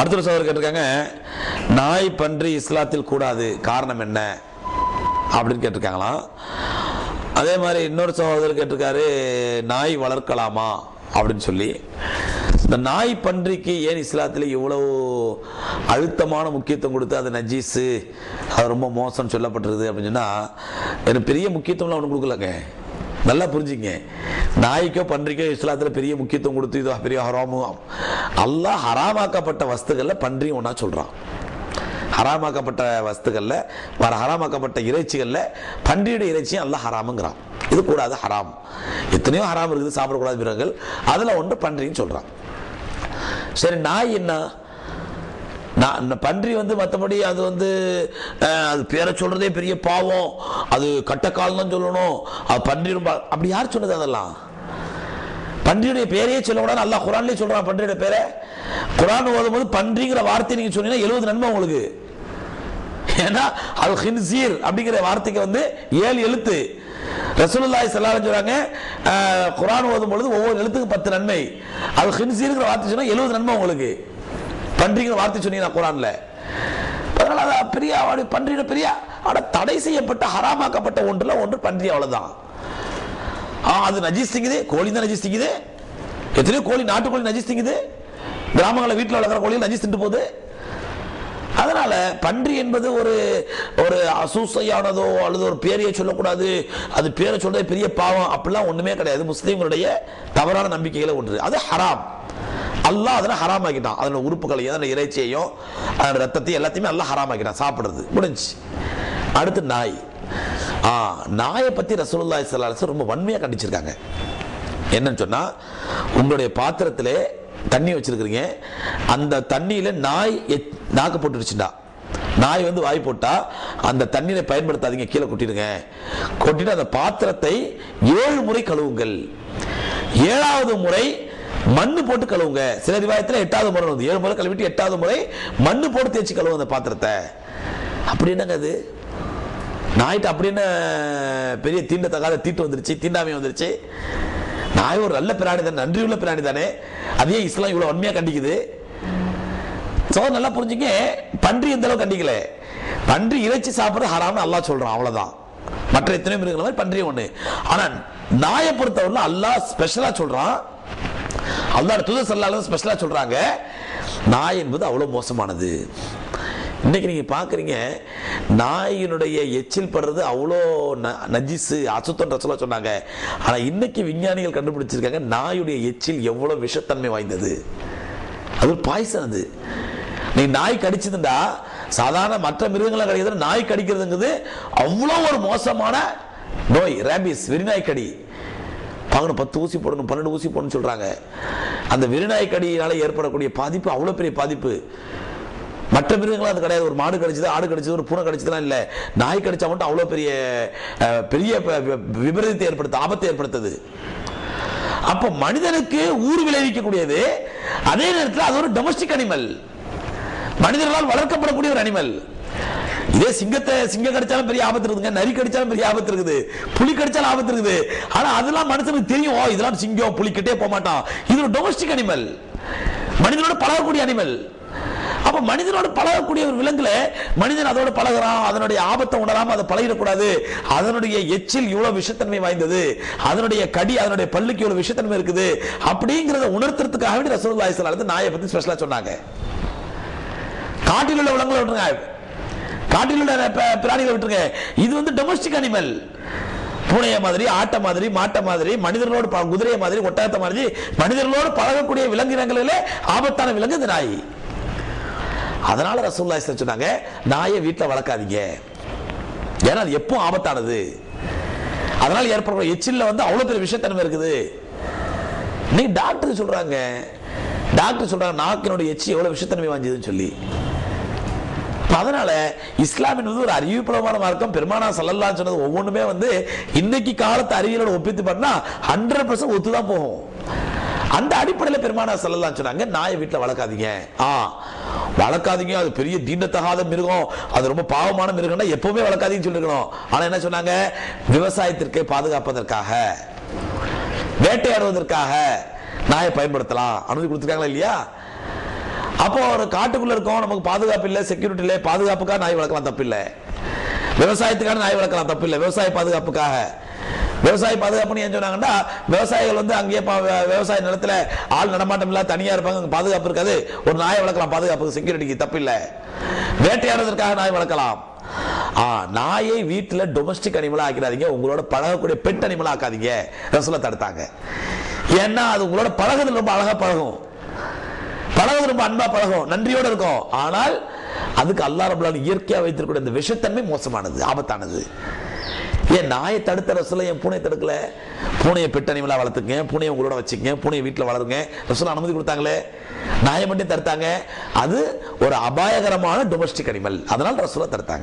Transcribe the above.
அடுத்த ஒரு கேட்டிருக்காங்க நாய் பன்றி இஸ்லாத்தில் கூடாது காரணம் என்ன? அப்படின்னு கேட்டிருக்காங்களாம். அதே மாதிரி இன்னொரு சகோதரர் கேட்டிருக்காரு நாய் வளர்க்கலாமா? அப்படின்னு சொல்லி. இந்த நாய் பன்றிக்கு ஏன் இஸ்லாத்தில் இவ்வளவு அழுத்தமான முக்கியத்துவம் கொடுத்து அது நஜீஸு அது ரொம்ப மோசம் சொல்லப்பட்டிருக்குது அப்படின்னு சொன்னால் எனக்கு பெரிய முக்கியத்துவம்லாம் ஒன்றும் கொடுக்கலங்க. நல்லா புரிஞ்சுங்க. நாய்க்கோ பன்றிக்கோ இஸ்லாத்தில் பெரிய முக்கியத்துவம் கொடுத்து இதோ பெரிய ஹராமும் அல்லாஹ் ஹராமாக்கப்பட்ட வஸ்துகளில் பன்றியும் ஒன்றா சொல்கிறான் ஹராமாக்கப்பட்ட வஸ்துகளில் வர ஹராமாக்கப்பட்ட இறைச்சிகளில் பன்றியோட இறைச்சியும் அல்லா ஹராமுங்கிறான். இது கூடாது ஹராம். எத்தனையோ ஹராம் இருக்குது சாப்பிடக்கூடாது மிருகங்கள் அதில் ஒன்று பன்றின்னு சொல்கிறான் சரி நாய் என்ன? நான் இந்த பன்றி வந்து மற்றபடி அது வந்து அது பேரை சொல்கிறதே பெரிய பாவம். அது கட்டக்கால் தான் சொல்லணும். அது பன்றி ரொம்ப அப்படி யார் சொன்னது அதெல்லாம்? பன்றியுடைய பேரையே சொல்லக்கூடாது நல்லா குரான்லேயே சொல்கிறான் பன்றியோட பேரை. குரான் ஓதும் போது பன்றிங்கிற வார்த்தை நீங்கள் சொன்னீங்கன்னா எழுபது நன்மை உங்களுக்கு. ஏன்னா அல் ஹின்சீர் அப்படிங்கிற வார்த்தைக்கு வந்து ஏழு எழுத்து. ரசூலுல்லாய் ஸல்லல்லாஹு சொல்கிறாங்க சொல்றாங்க ஓதும் பொழுது ஒவ்வொரு எழுத்துக்கு பத்து நன்மை. அல் ஹின்சீர்ங்கிற வார்த்தை சொன்னால் எழுபது நன்மை உங்களுக்கு. பன்றிங்கிற வார்த்தை சொன்னீங்க குரான்ல. அதனால அது பெரிய அவருடைய பன்றியோட பெரிய ஆனால் தடை செய்யப்பட்ட ஹராமாக்கப்பட்ட ஒன்றுல ஒன்று பன்றி அவ்வளவுதான். ஆ அது நஜீஸ் திங்குது கோழி தான் நஜீஸ் திங்குது எத்தனையோ கோழி நாட்டுக்கோழி நஜீஸ் திங்குது கிராமங்களில் வீட்டில் வளர்க்குற கோழிகள் நஜீஸ் திட்டு போகுது. அதனால பன்றி என்பது ஒரு ஒரு அசூசையானதோ அல்லது ஒரு பேரையை சொல்லக்கூடாது. அது பேரை சொல்றது பெரிய பாவம். அப்படிலாம் ஒண்ணுமே கிடையாது. முஸ்லீம்களுடைய தவறான நம்பிக்கைகளை ஒன்று. அது ஹராம். அல்லாஹ் அதனை ஹராமாக்கிட்டான். அதனோட உறுப்புகளையும் அதனோட இறைச்சியையும் அதனோட ரத்தத்தையும் எல்லாத்தையுமே அல்லாஹ் ஹராமாக்கிட்டான். சாப்பிட்றது. சாப்பிடுறது முடிஞ்சு அடுத்து நாய். ஆ நாயை பற்றி ரசூலுல்லாஹி ஸல்லல்லாஹு ரொம்ப வன்மையாக கண்டிச்சிருக்காங்க. என்னன்னு சொன்னால் உங்களுடைய பாத்திரத்தில் தண்ணி வச்சிருக்கிறீங்க. அந்த தண்ணியில் நாய் எத் நாக்கு போட்டுடுச்சுடா. நாய் வந்து வாய் போட்டா அந்த தண்ணீரை பயன்படுத்தாதீங்க கீழே கொட்டிடுங்க. கொட்டிட்டு அந்த பாத்திரத்தை ஏழு முறை கழுவுங்கள். ஏழாவது முறை மண்ணு போட்டு கழுவுங்க. சில ரிவாயத்தில் எட்டாவது முறை வந்து ஏழு முறை கழுவிட்டு எட்டாவது முறை மண்ணு போட்டு தேய்ச்சி கழுவும் அந்த பாத்திரத்தை. அப்படி என்னங்க அது? நாய்ட்டு அப்படி என்ன பெரிய தீண்டத்தகாத தீட்டு வந்துருச்சு? தீண்டாமை வந்துருச்சு? நாய் ஒரு நல்ல பிராணி தானே. நன்றி உள்ள பிராணி தானே. அதையே இஸ்லாம் இவ்வளோ உண்மையாக கண்டிக்குது. ஸோ நல்லா புரிஞ்சுங்க. பன்றி எந்த அளவுக்கு கண்டிக்கல. பன்றி இறைச்சி சாப்பிட்றது ஹராம்னு அல்லா சொல்கிறான் அவ்வளோதான் மற்ற எத்தனை மிருகங்கள் மாதிரி பன்றி ஒன்று ஆனால் நாயை பொறுத்தவரை அல்லா ஸ்பெஷலாக சொல்கிறான் அல்லாட தூதர் சல்லாலும் ஸ்பெஷலாக சொல்கிறாங்க நாய் என்பது அவ்வளோ மோசமானது. இன்றைக்கி நீங்கள் பார்க்குறீங்க நாயினுடைய எச்சில் படுறது அவ்வளோ ந- நஜிஸு அசுத்தன்ற சொல்ல சொன்னாங்க. ஆனால் இன்னைக்கு விஞ்ஞானிகள் கண்டுபிடிச்சிருக்காங்க நாயுடைய எச்சில் எவ்வளோ விஷத்தன்மை வாய்ந்தது. அது ஒரு பாய்சன் அது. நீ நாய் கடிச்சதுண்டா சாதாரண மற்ற மிருகங்களை கடிக்கிறது நாய் கடிக்கிறதுங்கிறது அவ்வளோ ஒரு மோசமான நோய். ரேபிஸ் வெறிநாய் கடி. பார்க்கணும் பத்து ஊசி போடணும் பன்னெண்டு ஊசி போடணும்னு சொல்கிறாங்க அந்த விருநாய்க்கடியினால் ஏற்படக்கூடிய பாதிப்பு அவ்வளோ பெரிய பாதிப்பு. மற்ற மிருகங்களும் அது கிடையாது. ஒரு மாடு கிடைச்சது ஆடு கடிச்சது ஒரு பூனை கிடைச்சதுலாம் இல்லை. நாய் கடிச்சா மட்டும் அவ்வளோ பெரிய பெரிய விபரீதத்தை ஏற்படுத்த ஆபத்தை ஏற்படுத்துது. அப்போ மனிதனுக்கு ஊர் விளைவிக்கக்கூடியது அதே நேரத்தில் அது ஒரு டொமஸ்டிக் அனிமல் மனிதர்களால் வளர்க்கப்படக்கூடிய ஒரு அனிமல் இதே சிங்கத்தை சிங்கம் கடிச்சாலும் பெரிய ஆபத்து இருக்குதுங்க. நரி கடிச்சாலும் பெரிய ஆபத்து இருக்குது. புலி கடிச்சாலும் ஆபத்து இருக்குது. ஆனா அதெல்லாம் மனுஷனுக்கு தெரியும். ஓ இதெல்லாம் சிங்கம் புலி கிட்டே போக மாட்டான். இது ஒரு டொமஸ்டிக் அனிமல் மனிதனோட பழகக்கூடிய அனிமல் அப்ப மனிதனோட பழகக்கூடிய ஒரு விலங்குல மனிதன் அதோட பழகுறான். அதனுடைய ஆபத்தை உணராம அதை பழகிடக்கூடாது. அதனுடைய எச்சில் இவ்வளவு விஷத்தன்மை வாய்ந்தது. அதனுடைய கடி அதனுடைய பல்லுக்கு இவ்வளவு விஷத்தன்மை இருக்குது. அப்படிங்கறத உணர்த்துறதுக்காக வேண்டி ரசூலுல்லாஹி நாயை பத்தி ஸ்பெஷலா சொன்னாங்க. காட்டில் உள்ள விலங்குல விட்டுருங்க. காட்டில் உள்ள பிராணிகளை விட்டுருங்க. இது வந்து டொமஸ்டிக் அனிமல் பூனைய மாதிரி ஆட்டை மாதிரி மாட்டை மாதிரி மனிதர்களோடு ப- குதிரையை மாதிரி ஒட்டகத்தை மாதிரி மனிதர்களோடு பழகக்கூடிய விலங்கினங்களிலே ஆபத்தான விலங்கு இந்த நாய். அதனால ரசூல்லா சொன்னாங்க நாயை வீட்டில் வளர்க்காதீங்க. ஏன்னா அது எப்பவும் ஆபத்தானது. அதனால ஏற்படுற எச்சில் வந்து அவ்வளோ பெரிய விஷயத்தன்மை இருக்குது. நீ டாக்டர் சொல்றாங்க. டாக்டர் சொல்றாங்க நாக்கினுடைய எச்சி எவ்வளோ விஷத்தன்மை வாஞ்சதுன்னு சொல்லி. அப்ப அதனால இஸ்லாம் என்பது ஒரு அறிவுபூர்வமான மார்க்கம் பெருமானா சல்லல்லாஹு சொன்னது ஒவ்வொன்றுமே வந்து இன்னைக்கு காலத்து அறிவியலோட ஒப்பித்து பண்ணா ஹண்ட்ரட் பர்சன்ட் ஒத்து தான் போகும். அந்த அடிப்படையில் பெருமானா சல்லல்லாஹு சொன்னாங்க நாயை வீட்டில் வளர்க்காதீங்க. ஆ வளர்க்காதீங்க அது பெரிய தீண்டத்தகாத மிருகம் அது ரொம்ப பாவமான மிருகம்னா எப்பவுமே வளர்க்காதீங்கன்னு சொல்லிருக்கணும். ஆனால் என்ன சொன்னாங்க? விவசாயத்திற்கு பாதுகாப்பதற்காக வேட்டையாடுவதற்காக நாயை பயன்படுத்தலாம். அனுமதி கொடுத்துருக்காங்களா இல்லையா? அப்போ ஒரு காட்டுக்குள்ள இருக்கோம் நமக்கு பாதுகாப்பு இல்லை செக்யூரிட்டி இல்லை. பாதுகாப்புக்காக நாய் வளர்க்கலாம் தப்பில்லை. விவசாயத்துக்கான நாய் வளர்க்கலாம் தப்பில்லை. விவசாய பாதுகாப்புக்காக. விவசாய பாதுகாப்புன்னு ஏன் சொன்னாங்கன்னா விவசாயிகள் வந்து அங்கேயே பா- விவசாய நிலத்தில் ஆள் நடமாட்டம் இல்லை தனியாக இருப்பாங்க. அங்கே பாதுகாப்பு இருக்காது. ஒரு நாயை வளர்க்கலாம் பாதுகாப்புக்கு செக்யூரிட்டிக்கு தப்பில்லை. வேட்டையாடுறதுக்காக நாய் வளர்க்கலாம். ஆ நாயை வீட்டில் டொமஸ்டிக் அனிமலா ஆக்கிடாதீங்க. உங்களோட பழகக்கூடிய பெட் அனிமலா ஆக்காதீங்க. ரசூலை தடுத்தாங்க. ஏன்னா அது உங்களோட பழகுறது ரொம்ப அழகாக பழகும். பழகும் ரொம்ப அன்பா பழகும் நன்றியோட இருக்கும். ஆனால் அதுக்கு அல்லா ரபுல்லான் இயற்கையாக வைத்திருக்கிற இந்த விஷத்தன்மை மோசமானது ஆபத்தானது. ஏன் நாயை தடுத்த ரசூலை என் பூனை தடுக்கல? பூனையை பெட் அனிமலா வளர்த்துங்க பூனையை உங்களோட வச்சுங்க பூனையை வீட்டில் வளருங்க. ரசூலா அனுமதி கொடுத்தாங்களே நாயை மட்டும் தடுத்தாங்க. அது ஒரு அபாயகரமான டொமஸ்டிக் அனிமல் அதனால் ரசூலா தடுத்தாங்க.